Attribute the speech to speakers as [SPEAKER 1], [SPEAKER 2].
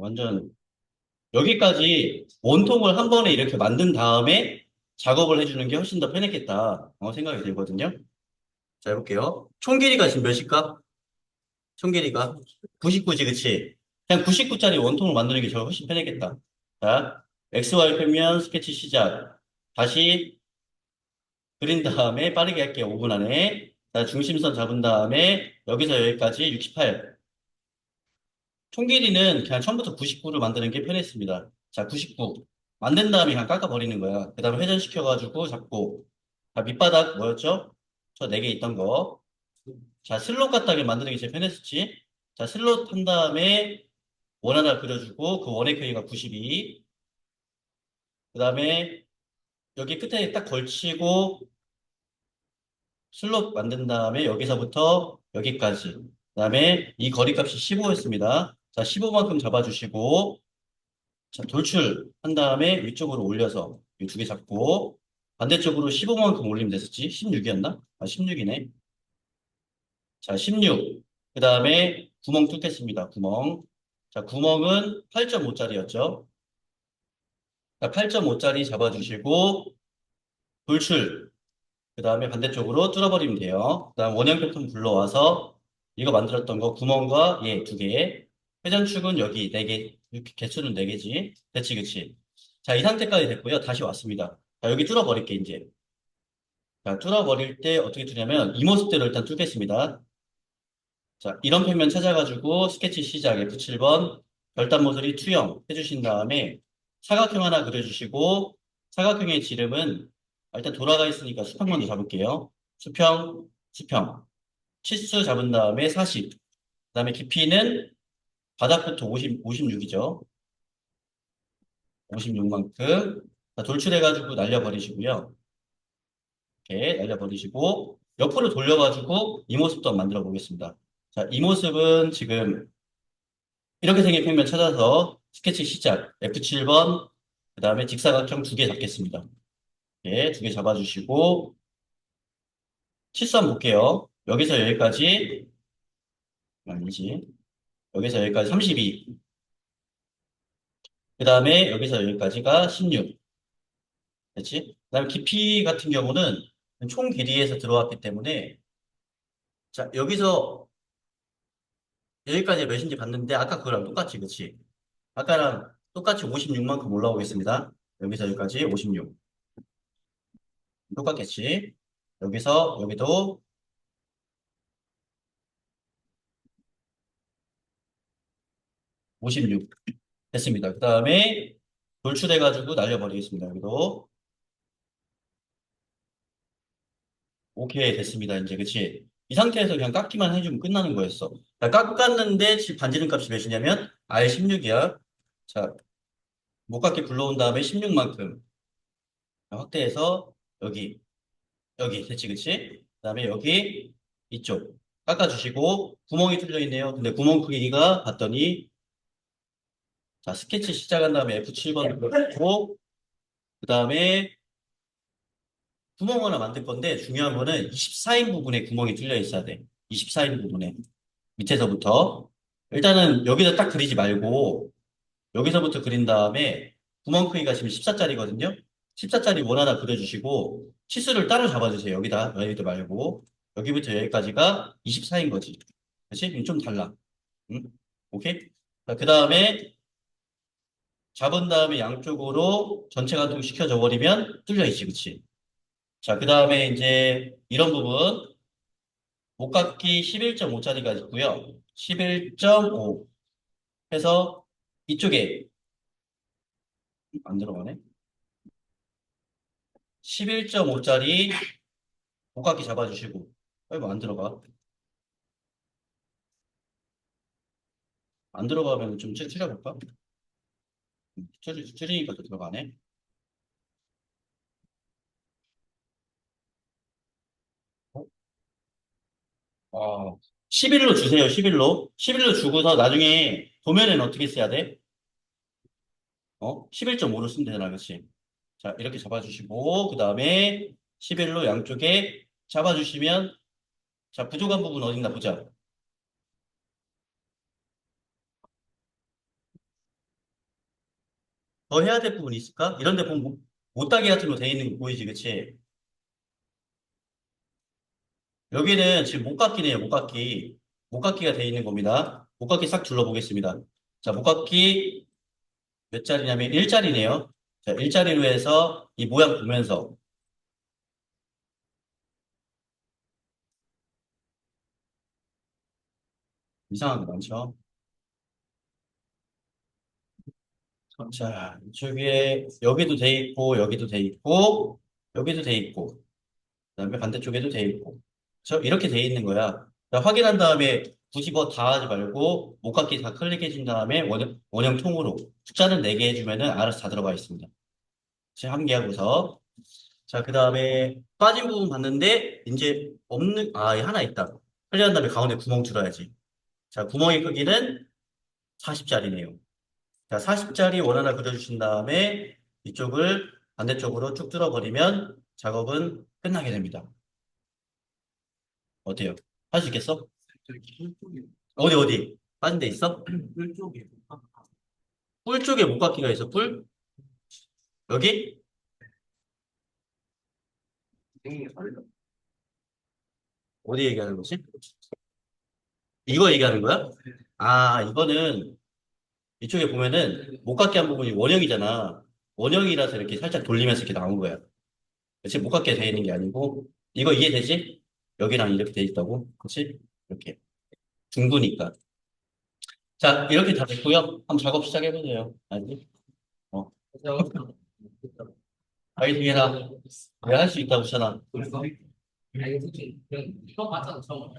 [SPEAKER 1] 완전 여기까지 원통을 한 번에 이렇게 만든 다음에 작업을 해주는 게 훨씬 더 편했겠다 어, 생각이 들거든요. 자, 해볼게요. 총 길이가 지금 몇일까? 총 길이가 99지, 그치? 그냥 99짜리 원통을 만드는 게 저 훨씬 편했겠다. 자, XY 표면 스케치 시작. 다시 그린 다음에 빠르게 할게요. 5분 안에. 자, 중심선 잡은 다음에 여기서 여기까지 68. 총 길이는 그냥 처음부터 99를 만드는 게 편했습니다. 자, 99. 만든 다음에 그냥 깎아버리는 거야. 그 다음에 회전시켜가지고 잡고. 자, 밑바닥 뭐였죠? 저 4개 있던 거. 자, 슬롯 같다게 만드는 게 제일 편했었지. 자, 슬롯 한 다음에 원 하나 그려주고 그 원의 크기가 92. 그 다음에 여기 끝에 딱 걸치고 슬롯 만든 다음에 여기서부터 여기까지. 그 다음에 이 거리값이 15였습니다. 자, 15만큼 잡아주시고 자, 돌출 한 다음에 위쪽으로 올려서 이두개 잡고 반대쪽으로 15만큼 올리면 됐었지? 16이었나? 아, 16이네. 자, 16. 그 다음에 구멍 뚫겠습니다. 구멍. 자, 구멍은 8.5짜리였죠. 자, 8.5짜리 잡아주시고 돌출. 그 다음에 반대쪽으로 뚫어버리면 돼요. 그 다음 원형 패턴 불러와서 이거 만들었던 거 구멍과 얘 두 개. 회전축은 여기 네 개. 이렇게 개수는 네 개지. 됐지, 그치? 자, 이 상태까지 됐고요. 다시 왔습니다. 자, 여기 뚫어버릴게, 이제. 자, 뚫어버릴 때 어떻게 뚫냐면 이 모습대로 일단 뚫겠습니다. 자, 이런 평면 찾아가지고 스케치 시작 F7번 별단 모서리 투영 해주신 다음에 사각형 하나 그려주시고 사각형의 지름은 일단 돌아가 있으니까 수평 먼저 잡을게요. 수평, 수평. 치수 잡은 다음에 40. 그 다음에 깊이는 바닥부터 50, 56이죠. 56만큼. 돌출해가지고 날려버리시고요. 이렇게 날려버리시고 옆으로 돌려가지고 이 모습도 한번 만들어 보겠습니다. 자, 이 모습은 지금 이렇게 생긴 평면 찾아서 스케치 시작. F7번, 그 다음에 직사각형 두 개 잡겠습니다. 예, 두 개 잡아주시고, 치수 한번 볼게요. 여기서 여기까지, 아니지. 여기서 여기까지 32. 그 다음에 여기서 여기까지가 16. 그렇지? 그 다음에 깊이 같은 경우는 총 길이에서 들어왔기 때문에, 자, 여기서 여기까지 몇인지 봤는데 아까 그거랑 똑같이 그치? 아까랑 똑같이 56만큼 올라오겠습니다. 여기서 여기까지 56. 똑같겠지? 여기서 여기도 (56) 됐습니다. 그 다음에 돌출해가지고 날려버리겠습니다. 여기도 오케이 됐습니다. 이제 그치? 이 상태에서 그냥 깎기만 해주면 끝나는 거였어. 자, 깎았는데 반지름 값이 몇이냐면 R16이야. 자, 못 깎게 불러온 다음에 16만큼 확대해서 여기 여기 됐지 그치? 그 다음에 여기 이쪽 깎아주시고 구멍이 뚫려 있네요. 근데 구멍 크기가 봤더니 자 스케치 시작한 다음에 F7번 누르고 그 다음에 구멍 하나 만들 건데 중요한 거는 24인 부분에 구멍이 뚫려 있어야 돼. 24인 부분에 밑에서부터 일단은 여기서 딱 그리지 말고 여기서부터 그린 다음에 구멍 크기가 지금 14짜리거든요. 14짜리 원 하나 그려주시고 치수를 따로 잡아주세요. 여기다 여기도 말고 여기부터 여기까지가 24인 거지. 그렇지? 좀 달라. 응? 오케이? 그 다음에 잡은 다음에 양쪽으로 전체 관통 시켜줘 버리면 뚫려 있지, 그치? 자, 그 다음에 이제 이런 부분 목깎이 11.5짜리가 있고요. 11.5 해서 이쪽에 안 들어가네. 11.5짜리 목깎이 잡아주시고 왜안 들어가? 안 들어가면 좀 줄- 줄여볼까? 줄, 줄이니까 또 들어가네. 어, 11로 주세요, 11로. 11로 주고서 나중에 도면에는 어떻게 써야 돼? 어? 11.5로 쓰면 되잖아, 그치? 자, 이렇게 잡아주시고, 그 다음에 11로 양쪽에 잡아주시면, 자, 부족한 부분 어딘가 보자. 더 해야 될 부분이 있을까? 이런 데 보면 못- 못따기 같은 거 돼 있는 거 보이지, 그치? 여기는 지금 목깎이네요, 목깎이. 목깎이가 돼 있는 겁니다. 목깎이 싹 둘러보겠습니다. 자, 목깎이 몇 자리냐면 1자리네요. 자, 1자리로 해서 이 모양 보면서 이상한 거 많죠? 자, 이쪽에 여기도 돼 있고 여기도 돼 있고 여기도 돼 있고 그다음에 반대쪽에도 돼 있고 저 이렇게 돼 있는 거야. 자, 확인한 다음에 굳이 뭐 다 하지 말고 목깎이 다 클릭해 준 다음에 원형, 원형 통으로 숫자는 4개 해주면은 알아서 다 들어가 있습니다. 지금 한 개 하고서 자, 그 다음에 빠진 부분 봤는데 이제 없는 아, 얘 하나 있다. 클리어한 다음에 가운데 구멍 줄여야지. 자, 구멍의 크기는 40짜리네요. 자, 40짜리 원 하나 그려주신 다음에 이쪽을 반대쪽으로 쭉 뚫어버리면 작업은 끝나게 됩니다. 어때요? 할 수 있겠어? 어디, 어디? 빠진 데 있어?
[SPEAKER 2] 꿀쪽에
[SPEAKER 1] 뿔 쪽에 목깎이가 있어, 뿔? 여기? 어디 얘기하는 거지? 이거 얘기하는 거야? 아, 이거는 이쪽에 보면은 목깎이 한 부분이 원형이잖아. 원형이라서 이렇게 살짝 돌리면서 이렇게 나온 거야. 그치? 목깎이 돼 있는 게 아니고 이거 이해되지? 여기랑 이렇게 돼 있다고. 그치? 이렇게. 둥그니까. 자, 이렇게 다 됐고요. 한번 작업 시작해보세요. 알지? 어. 파이팅 해라. 내가 할 수 있다고 했잖아.
[SPEAKER 2] 아니 솔직히 이거 맞잖아 처음